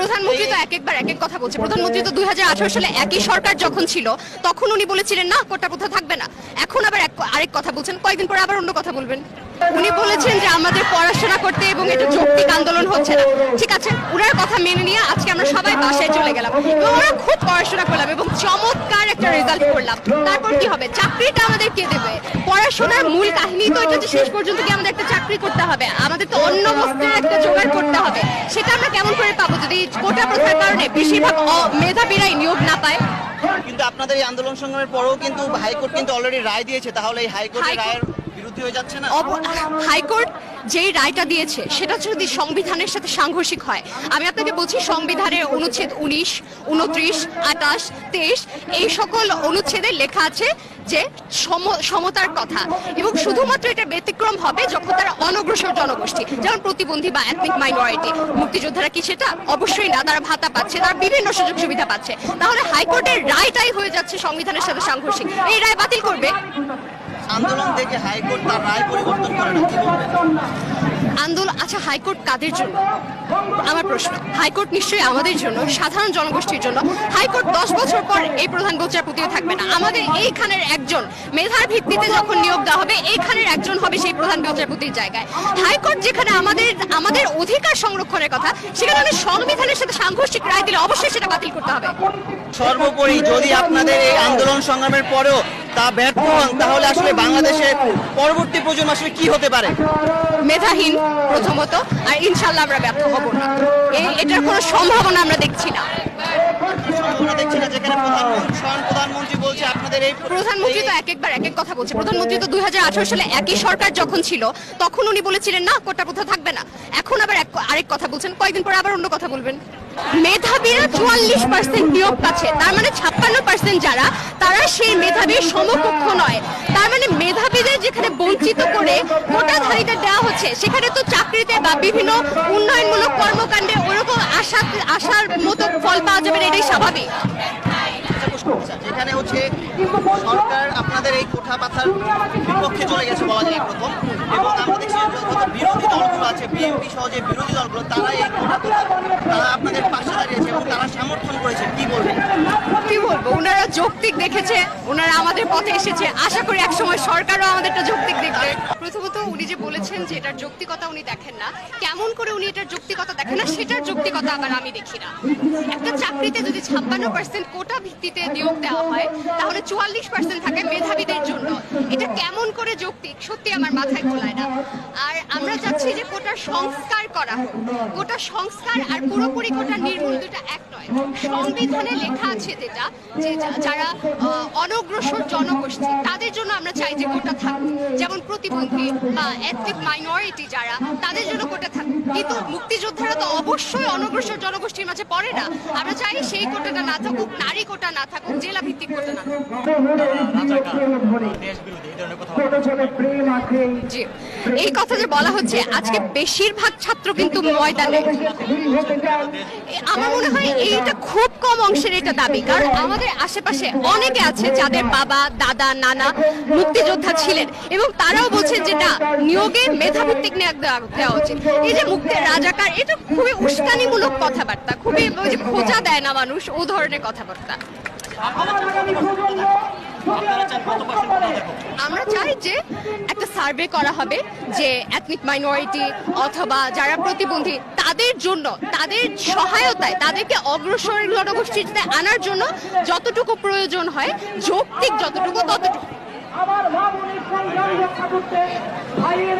প্রধানমন্ত্রী তো এক একবার এক এক কথা বলছে। প্রধানমন্ত্রী তো দুই হাজার আঠারো সালে একই সরকার যখন ছিল তখন উনি বলেছিলেন না কোটা প্রথা থাকবে না। এখন আবার আরেক কথা বলছেন। কয়েকদিন পরে আবার অন্য কথা বলবেন। উনি বলেছেন যে আমাদের পড়াশোনা করতে এবং এটা যৌক্তিক আন্দোলন হচ্ছে না। ঠিক আছে ওনার কথা মেনে নিয়ে আজকে আমরা সবাই বাসায় চলে গেলাম। এবং আমরা খুব পড়াশোনা করলাম এবং চমৎকার একটা রেজাল্ট করলাম। তারপর কি হবে? চাকরিটা আমাদের কে দেবে? পড়াশোনার মূল কাহিনী তো এটা যে শেষ পর্যন্ত কি আমাদের একটা চাকরি করতে হবে? আমাদের তো অন্য বস্তুর একটা জোগাড় করতে হবে। সেটা আমরা কেমন করে পাবো? যদি কোটা প্রথার কারণে বেশিরভাগ মেধাবীরাই নিয়োগ না পায়। কিন্তু আপনাদের এই আন্দোলন সংগ্রামের পরেও কিন্তু হাইকোর্ট কিন্তু অলরেডি রায় দিয়েছে তাহলে এই হাইকোর্টের হাইকোর্ট- রায়ের বিরুদ্ধে হয়ে যাচ্ছে না? হাইকোর্ট যেই রায়টা দিয়েছে, সেটা যদি সংবিধানের সাথে সাংঘর্ষিক হয়। আমি আপনাকে বলছি, সংবিধানের অনুচ্ছেদ উনিশ, উনত্রিশ আটাশ তেইশ, এই সকল অনুচ্ছেদে লেখা আছে যে সম- সমতার কথা। এবং শুধুমাত্র এটা ব্যতিক্রম হবে যখন তারা অনগ্রসর জনগোষ্ঠী, যেমন প্রতিবন্ধী বা এথনিক মাইনরিটি মুক্তিযোদ্ধারা কি সেটা? অবশ্যই না, তারা ভাতা পাচ্ছে, তারা বিভিন্ন সুযোগ সুবিধা পাচ্ছে। তাহলে হাইকোর্টের রায়টাই হয়ে যাচ্ছে সংবিধানের সাথে সাংঘর্ষিক। এই রায় বাতিল করবে? আন্দোলন থেকে হাইকোর্ট তার রায় পরিবর্তন করে না আন্দোলন আচ্ছা হাইকোর্ট কাদের জন্য? আমার প্রশ্ন হাইকোর্ট নিশ্চয়ই আমাদের জন্য সাধারণ জনগোষ্ঠীর জন্য। হাইকোর্ট দশ বছর পর এই প্রধান বিচারপতিও থাকবে না। আমাদের এইখানের একজন মেধার ভিত্তিতে যখন নিয়োগ দেওয়া হবে এইখানের একজন হবে সেই প্রধান বিচারপতির জায়গায়। হাইকোর্ট যেখানে আমাদের আমাদের অধিকার সংরক্ষণের কথা সেখানে উনি সংবিধানের সাথে সাংঘর্ষিক রায় দিলে অবশ্যই সেটা বাতিল করতে হবে। সর্বোপরি যদি আপনাদের এই আন্দোলন সংগ্রামের পরেও তা ব্যর্থ হন। তাহলে আসলে বাংলাদেশের পরবর্তী প্রজন্ম আসলে কি হতে পারে? মেধাহীন প্রথমত আর ইনশাল্লাহ আমরা ব্যর্থ হব না। এটার কোনো সম্ভাবনা আমরা দেখছি না। প্রধানমন্ত্রী তো এক একবার এক এক কথা বলছে। প্রধানমন্ত্রী তো দুই হাজার আঠারো সালে একই সরকার যখন ছিল তখন উনি বলেছিলেন না কোটা প্রথা থাকবে না। এখন আরেক কথা বলছেন, কয়েকদিন পরে আবার অন্য কথা বলবেন। মেধাবীরা চুয়াল্লিশ পার্সেন্ট নিয়োগ পাচ্ছে, তার মানে ছাপ্পান্ন পার্সেন্ট যারা, তারা সেই মেধাবীর সমকক্ষ নয়। তার মানে মেধাবীদের যেখানে বঞ্চিত করে দেওয়া হচ্ছে, সেখানে তো চাকরিতে বা বিভিন্ন উন্নয়নমূলক কর্মকাণ্ডে ওরকম আশা, আশার মতো ফল পাওয়া যাবে না, এটাই স্বাভাবিক। যেখানে হচ্ছে সরকার আপনাদের এই কোঠা বিপক্ষে চলে গেছে বলা যায় প্রথম, এবং আমরা দেখছি যে যত বিরোধী দলগুলো আছে বিএনপি সহ যে বিরোধী দলগুলো তারাই এই কোঠা প্রথা তারা আপনাদের পাশে দাঁড়িয়েছে এবং তারা সমর্থন করেছে কি বলবেন কি বলব ওনারা যৌক্তিক দেখেছে, ওনারা আমাদের পথে এসেছে। আশা করি একসময় সরকারও আমাদেরটা যৌক্তিক দেখবে। প্রথমত উনি যে বলেছেন যে এটার যৌক্তিকতা উনি দেখেন না, কেমন করে উনি এটার যৌক্তিকতা দেখেন না, সেটার যৌক্তিকতা আবার আমি দেখি না। একটা চাকরিতে যদি ছাপ্পান্ন পার্সেন্ট কোটা ভিত্তিতে নিয়োগ দেওয়া হয়, তাহলে চুয়াল্লিশ পার্সেন্ট থাকে মেধাবীদের জন্য। এটা কেমন করে যৌক্তিক? সত্যি আমার মাথায় খোলায় না। আর আমরা চাচ্ছি যে কোটার সংস্কার করা হোক। কোটা সংস্কার আর পুরোপুরি কোটা নির্মূল দুটা সংবিধানে লেখা আছে যেটা, যে যারা অনগ্রসর জনগোষ্ঠী, তাদের জন্য আমরা চাই যে কোটা থাকুক। যেমন প্রতিবন্ধী বা এথনিক মাইনরিটি যারা, তাদের জন্য কোটা থাকুক কিন্তু মুক্তিযোদ্ধারা তো অবশ্যই অনগ্রসর জনগোষ্ঠীর মাঝে পড়ে না। আমরা চাই সেই কোটাটা না থাকুক, নারী কোটা না থাকুক জেলা ভিত্তিক কোটা না জি। এই কথা যে বলা হচ্ছে, আজকে বেশিরভাগ ছাত্র কিন্তু ময়দানে। আমার মনে হয় এইটা খুব কম অংশের এটা দাবি, কারণ আমাদের আশেপাশে অনেকে আছে যাদের বাবা, দাদা, নানা মুক্তিযোদ্ধা ছিলেন। এবং তারাও বলছেন যে না নিয়োগে মেধাভিত্তিক নিয়োগ দেওয়া উচিত। এই যে মুক্তের রাজাকার এটা খুবই উস্কানিমূলক কথাবার্তা খুবই ওই যে খোঁজা দেয় না মানুষ ও ধরনের কথাবার্তা। আমরা চাই যে একটা সার্ভে করা হবে যে এথনিক মাইনরিটি অথবা যারা প্রতিবন্ধী তাদের জন্য তাদের সহায়তায় তাদেরকে অগ্রসর জনগোষ্ঠীতে আনার জন্য যতটুকু প্রয়োজন হয় যৌক্তিক যতটুকু ততটুকু। আমার মা বোনের সংগ্রাম রক্ষা করতে ভাইয়ের